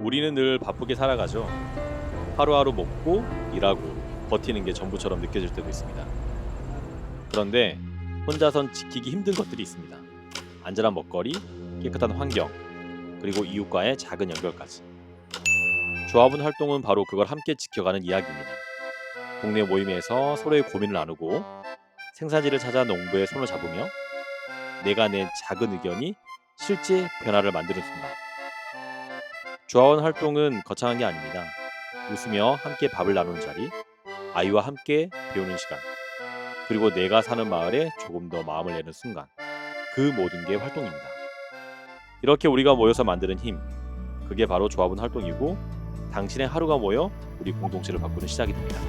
우리는 늘 바쁘게 살아가죠. 하루하루 먹고 일하고 버티는 게 전부처럼 느껴질 때도 있습니다. 그런데 혼자선 지키기 힘든 것들이 있습니다. 안전한 먹거리, 깨끗한 환경, 그리고 이웃과의 작은 연결까지. 조합원 활동은 바로 그걸 함께 지켜가는 이야기입니다. 동네 모임에서 서로의 고민을 나누고 생산지를 찾아 농부의 손을 잡으며 내가 낸 작은 의견이 실제 변화를 만드는 순간. 조합원 활동은 거창한 게 아닙니다. 웃으며 함께 밥을 나누는 자리, 아이와 함께 배우는 시간, 그리고 내가 사는 마을에 조금 더 마음을 내는 순간. 그 모든 게 활동입니다. 이렇게 우리가 모여서 만드는 힘, 그게 바로 조합원 활동이고 당신의 하루가 모여 우리 공동체를 바꾸는 시작이 됩니다.